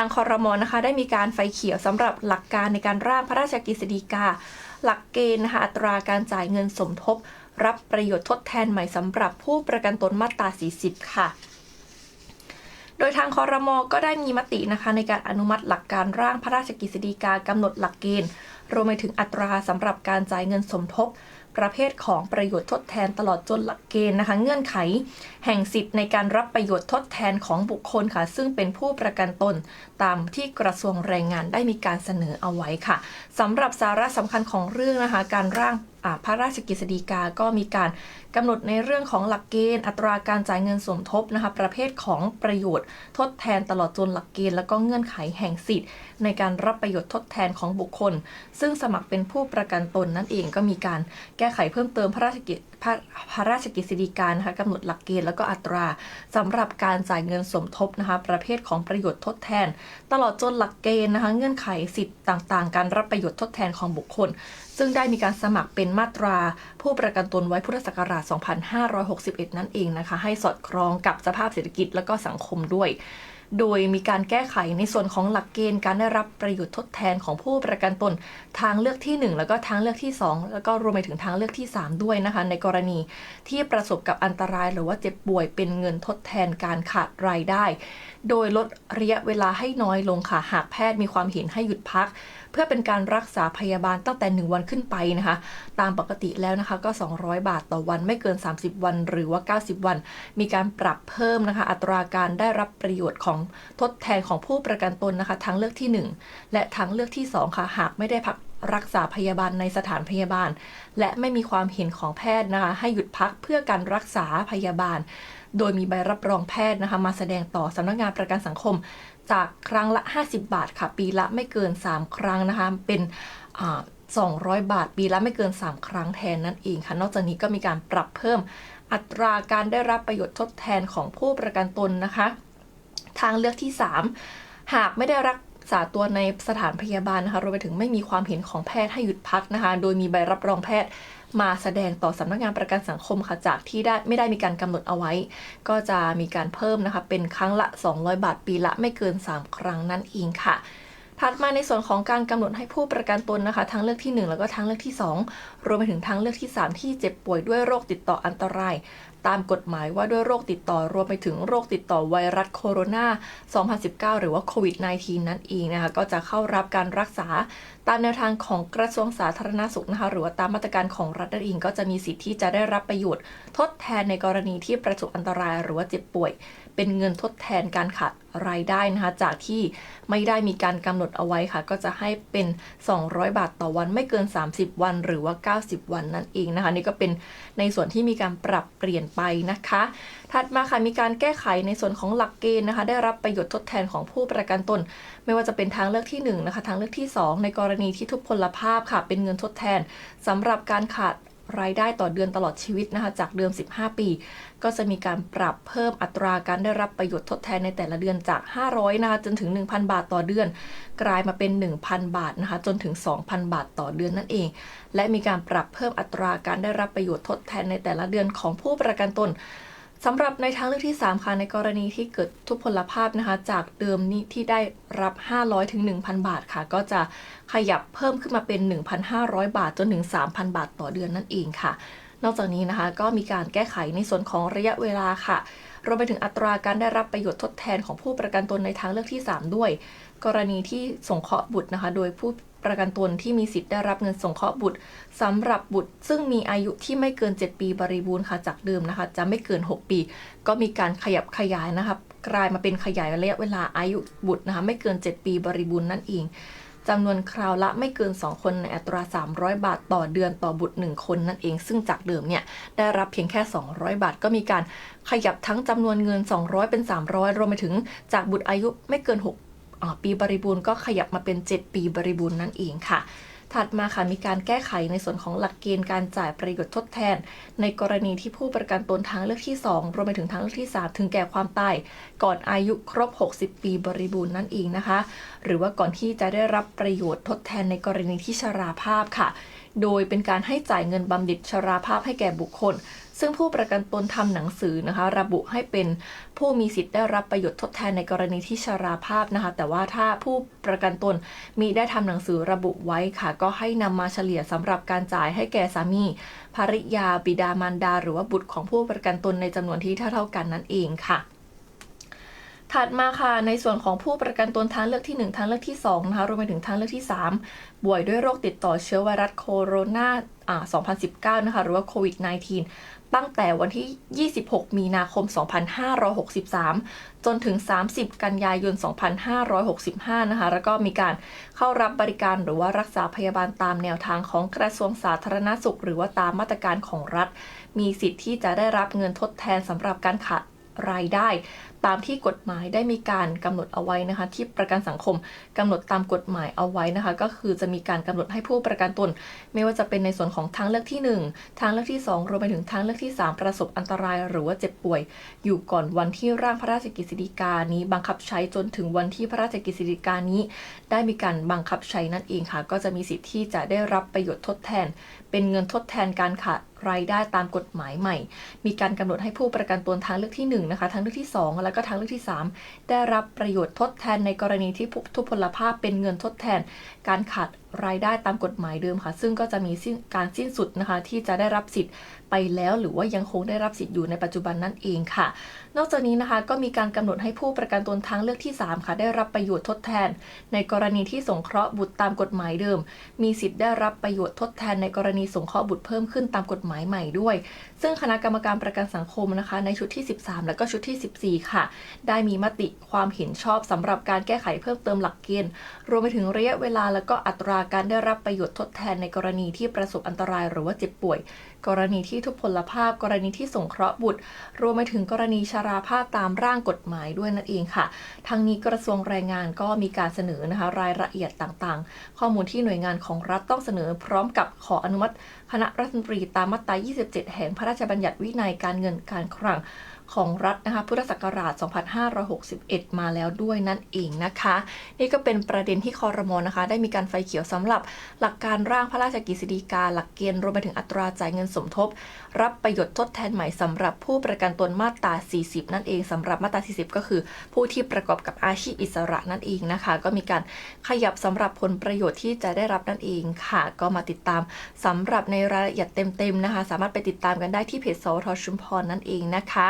างคอรมอนะคะ ได้มีการไฟเขียวสำหรับหลักการในการร่างพระราชกฤษฎีกา หลักเกณฑ์นะคะอัตราการจ่ายเงินสมทบ รับประโยชน์ทดแทนใหม่สำหรับผู้ประกันตนมาตรา 40 ค่ะโดยทางคอรมอก็ได้มีมตินะคะในการอนุมัติหลักการร่างพระราชกฤษฎีกากำหนดหลักเกณฑ์ รวมไปถึงอัตราสำหรับการจ่ายเงินสมทบ ประเภทของประโยชน์ทดแทนตลอดจนหลักเกณฑ์นะคะ เงื่อนไข แห่งสิทธิ์ในการรับประโยชน์ทดแทนของบุคคลค่ะ ซึ่งเป็นผู้ประกันตนตามที่กระทรวงแรงงานได้มีการเสนอเอาไว้ค่ะสำหรับสาระสำคัญของเรื่องนะคะ การร่างพระราชกฤษฎีกาก็มีการกำหนดในเรื่องของหลักเกณฑ์ อัตราการจ่ายเงินสมทบนะคะประเภทของประโยชน์ ทดแทนตลอดจนหลักเกณฑ์และก็เงื่อนไขแห่งสิทธิ์ ในการรับประโยชน์ทดแทนของบุคคล ซึ่งสมัครเป็นผู้ประกันตนนั่นเองก็มีการแก้ไขเพิ่มเติมพระราชกิจพระพระราชกฤษฎีกานะคะกำหนดหลักเกณฑ์แล้วก็อัตราสำหรับการจ่ายเงินสมทบนะคะประเภทของประโยชน์ทดแทน ตลอดจนหลักเกณฑ์นะคะเงื่อนไขสิทธิ์ต่างๆ การรับประโยชน์ทดแทนของบุคคล ซึ่งได้มีการสมัครเป็นมาตรา ผู้ประกันตนไว้พุทธศักราช 2561 นั่นเองนะคะให้สอดคล้องกับสภาพเศรษฐกิจและก็สังคมด้วย โดยมีการแก้ไขในส่วนของหลักเกณฑ์การได้รับประโยชน์ทดแทนของผู้ประกันตนทางเลือกที่ 1 แล้วก็ทางเลือกที่ 2 แล้วก็รวมไปถึงทางเลือกที่ 3 ด้วยนะคะ ในกรณีที่ประสบกับอันตรายหรือว่าเจ็บป่วยเป็นเงินทดแทนการขาดรายได้ โดยลดระยะเวลาให้น้อยลงค่ะหากแพทย์มีความเห็นให้หยุดพัก เพื่อเป็นการรักษาพยาบาลตั้งแต่ 1 วันขึ้นไปนะคะ ตามปกติแล้วนะคะก็ 200 บาทต่อวันไม่เกิน 30 วัน หรือว่า 90 วัน มีการปรับเพิ่มนะคะ อัตราการได้รับประโยชน์ของทดแทนของผู้ประกันตนนะคะทางเลือกที่ 1 และทางเลือกที่ 2 ค่ะ หากไม่ได้พักรักษาพยาบาลในสถานพยาบาล และไม่มีความเห็นของแพทย์นะคะ ให้หยุดพักเพื่อการรักษาพยาบาล โดยมีใบรับรองแพทย์นะคะ มาแสดงต่อสำนักงานประกันสังคม จากครั้งละ 50 บาทค่ะ ปีละไม่เกิน 3 ครั้งนะคะ เป็นอ่า200 บาท ปีละไม่เกิน 3 ครั้งแทนนั่นเองค่ะ นอกจากนี้ก็มีการปรับเพิ่มอัตราการได้รับประโยชน์ทดแทนของผู้ประกันตนนะคะ ทางเลือกที่ 3 หากไม่ได้รักษาตัวในสถานพยาบาลนะคะรวมไปถึงไม่มีความเห็นของแพทย์ให้หยุดพักนะคะ โดยมีใบรับรองแพทย์มาแสดงต่อสำนักงานประกันสังคมค่ะจากที่ได้ไม่ได้มีการกำหนดเอาไว้ ก็จะมีการเพิ่มนะคะเป็นครั้งละ 200 บาทปีละไม่เกิน 3 ครั้งนั่นเองค่ะ ถัดมาในส่วนของการกำหนดให้ผู้ประกันตนนะคะ ทางเลือกที่ 1 แล้วก็ทางเลือกที่ 2 รวมไปถึงทางเลือกที่ 3 ที่เจ็บป่วยด้วยโรคติดต่ออันตราย ตามกฎหมายว่าด้วยโรคติดต่อรวมไปถึงโรคติดต่อไวรัสโคโรนา 2019 หรือว่าโควิด -19 นั่นเองนะคะก็จะเข้ารับการรักษา ตามแนวทางของกระทรวงสาธารณสุขนะคะหรือว่าตามมาตรการของรัฐนั่นเองก็จะมีสิทธิ์ที่จะได้รับประโยชน์ ทดแทนในกรณีที่ประสบอันตรายหรือว่าเจ็บป่วย เป็นเงินทดแทนการขาดรายได้นะคะจากที่ไม่ได้มีการกำหนดเอาไว้ค่ะ ก็จะให้เป็น 200 บาทต่อวันไม่เกิน 30 วัน หรือว่า 90 วันนั่นเองนะคะ นี่ก็เป็นในส่วนที่มีการปรับเปลี่ยนไปนะคะ ถัดมาค่ะมีการแก้ไขในส่วนของหลักเกณฑ์นะคะ ได้รับประโยชน์ทดแทนของผู้ประกันตน ไม่ว่าจะเป็นทางเลือกที่1นะคะทางเลือกที่ 2 ในกรณีที่ทุพพลภาพค่ะ เป็นเงินทดแทนสำหรับการขาดรายได้ต่อเดือนตลอดชีวิตนะคะจากเดิม 15 ปี ก็จะมีการปรับเพิ่มอัตราการได้รับประโยชน์ทดแทนในแต่ละเดือนจาก 500นะคะจนถึง 1,000 บาทต่อเดือน กลายมาเป็น 1,000 บาทนะคะจนถึง 2,000 บาทต่อเดือนนั่นเอง และมีการปรับเพิ่มอัตราการได้รับประโยชน์ทดแทนในแต่ละเดือนของผู้ประกันตน สำหรับในทางเลือกที่ 3 ค่ะ ในกรณีที่เกิดทุพพลภาพนะคะ จากเดิมนี้ที่ได้รับ 500 ถึง 1,000 บาทค่ะ ก็จะขยับเพิ่มขึ้นมาเป็น 1,500 บาท จนถึง 3,000 บาทต่อเดือนนั่นเองค่ะ นอกจากนี้นะคะ ก็มีการแก้ไขในส่วนของระยะเวลาค่ะ รวมไปถึงอัตราการได้รับประโยชน์ทดแทนของผู้ประกันตนในทางเลือกที่ 3 ด้วย กรณีที่สงเคราะห์บุตรนะคะ โดยผู้ประกันตนที่มีสิทธิ์ได้รับเงินสงเคราะห์บุตรสำหรับบุตร ซึ่งมีอายุที่ไม่เกิน 7 ปีบริบูรณ์ค่ะจากเดิมนะคะ จะไม่เกิน 6 ปี ก็มีการขยับขยายนะคะกลายมาเป็นขยายระยะเวลาอายุบุตรนะคะไม่เกิน 7 ปีบริบูรณ์นั่นเอง จำนวนคราวละไม่เกิน 2 คนในอัตรา 300 บาทต่อเดือนต่อบุตร 1 คนนั่นเอง ซึ่งจากเดิมเนี่ยได้รับเพียงแค่ 200 บาท ก็มีการขยับทั้งจำนวนเงิน 200 เป็น 300 รวมไปถึงจากบุตรอายุไม่เกิน 6 ปีบริบูรณ์ก็ขยับมาเป็น 7 ปีบริบูรณ์นั่นเองค่ะ ถัดมาค่ะมีการแก้ไขในส่วนของหลักเกณฑ์การจ่ายประโยชน์ทดแทน ในกรณีที่ผู้ประกันตนทางเลือกที่ 2 รวมไปถึงทางเลือกที่ 3 ถึงแก่ความตาย ก่อนอายุครบ 60 ปีบริบูรณ์นั่นเองนะคะ หรือว่าก่อนที่จะได้รับประโยชน์ทดแทนในกรณีที่ชราภาพค่ะ โดยเป็นการให้จ่ายเงินบำเหน็จชราภาพให้แก่บุคคล ซึ่งผู้ประกันตนทำหนังสือนะคะ ระบุให้เป็นผู้มีสิทธิ์ได้รับประโยชน์ทดแทนในกรณีที่ชราภาพนะคะ แต่ว่าถ้าผู้ประกันตนมีได้ทำหนังสือระบุไว้ค่ะ ก็ให้นำมาเฉลี่ยสำหรับการจ่ายให้แก่สามีภริยาบิดามารดา หรือว่าบุตรของผู้ประกันตนในจำนวนที่เท่าๆกันนั่นเองค่ะ ถัดมาค่ะในส่วนของผู้ประกันตนทางเลือกที่ 1 ทางเลือกที่2นะคะรวมไปถึงทางเลือกที่ 3 ป่วยด้วยโรคติดต่อเชื้อไวรัสโคโรนาอ่า2019 นะคะหรือว่าโควิด -19 ตั้งแต่วันที่ 26 มีนาคม 2563 จนถึง 30 กันยายน 2565 นะคะ แล้วก็มีการเข้ารับบริการหรือว่ารักษาพยาบาลตามแนวทางของกระทรวงสาธารณสุข หรือว่าตามมาตรการของรัฐ มีสิทธิ์ที่จะได้รับเงินทดแทนสำหรับการขาด รายได้ ตามที่กฎหมายได้มีการกำหนดเอาไว้นะคะ ที่ประกันสังคมกำหนดตามกฎหมายเอาไว้นะคะ ก็คือจะมีการกำหนดให้ผู้ประกันตน ไม่ว่าจะเป็นในส่วนของทางเลือกที่ 1 ทางเลือกที่ 2 รวมไปถึงทางเลือกที่ 3 ประสบอันตรายหรือว่าเจ็บป่วย อยู่ก่อนวันที่ร่างพระราชกฤษฎีกานี้บังคับใช้จนถึงวันที่พระราชกฤษฎีกานี้ ได้มีการบังคับใช้นั่นเองค่ะ ก็จะมีสิทธิ์ที่จะได้รับประโยชน์ทดแทน เป็นเงินทดแทนการขาด รายได้ตามกฎหมายใหม่ มีการกำหนดให้ผู้ประกันตนทางเลือกที่1นะคะทางเลือกที่ 2 แล้วก็ทางเลือกที่ 3 ได้รับประโยชน์ทดแทนในกรณีที่ทุพพลภาพเป็นเงินทดแทน การขาดรายได้ตามกฎหมายเดิมค่ะ ซึ่งก็จะมีการสิ้นสุดนะคะที่จะได้รับสิทธิ์ไปแล้ว หรือว่ายังคงได้รับสิทธิ์อยู่ในปัจจุบันนั่นเองค่ะ นอกจากนี้นะคะก็มีการกำหนดให้ผู้ประกันตนทางเลือกที่ 3 ค่ะ ได้รับประโยชน์ทดแทน ในกรณีที่สงเคราะห์บุตรตามกฎหมายเดิม มีสิทธิ์ได้รับประโยชน์ทดแทนในกรณีสงเคราะห์บุตรเพิ่มขึ้นตามกฎหมายใหม่ด้วย ซึ่งคณะกรรมการประกันสังคมนะคะ ในชุดที่ 13 และก็ชุดที่ 14 ค่ะ ได้มีมติความเห็นชอบสำหรับการแก้ไขเพิ่มเติมหลักเกณฑ์ รวมไปถึงระยะเวลาและก็อัตราการได้รับประโยชน์ทดแทนในกรณีที่ประสบอันตรายหรือว่าเจ็บป่วย กรณีที่ทุพพลภาพ กรณีที่สงเคราะห์บุตร รวมไปถึงกรณีชราภาพตามร่างกฎหมายด้วยนั่นเองค่ะ ทั้งนี้กระทรวงแรงงานก็มีการเสนอนะคะรายละเอียดต่างๆ ข้อมูลที่หน่วยงานของรัฐต้องเสนอพร้อมกับขออนุมัติ คณะรัฐมนตรีตามมาตรา 27 แห่งพระราชบัญญัติวินัยการเงินการคลัง ของรัฐนะคะพุทธศักราช 2561 มาแล้วด้วยนั่นเองนะคะ นี่ก็เป็นประเด็นที่คอรมอนะคะ ได้มีการไฟเขียวสำหรับหลักการร่างพระราชกฤษฎีกาหลักเกณฑ์รวมไปถึงอัตราจ่ายเงินสมทบ รับประโยชน์ทดแทนใหม่สำหรับผู้ประกันตนมาตรา 40 นั่นเองสำหรับมาตรา 40 ก็คือผู้ที่ประกอบกับอาชีพอิสระนั่นเองนะคะ ก็มีการขยับสำหรับผลประโยชน์ที่จะได้รับนั่นเองค่ะ ก็มาติดตามสำหรับในรายละเอียดเต็มๆนะคะ สามารถไปติดตามกันได้ที่เพจสวทชุมพรนั่นเองนะคะ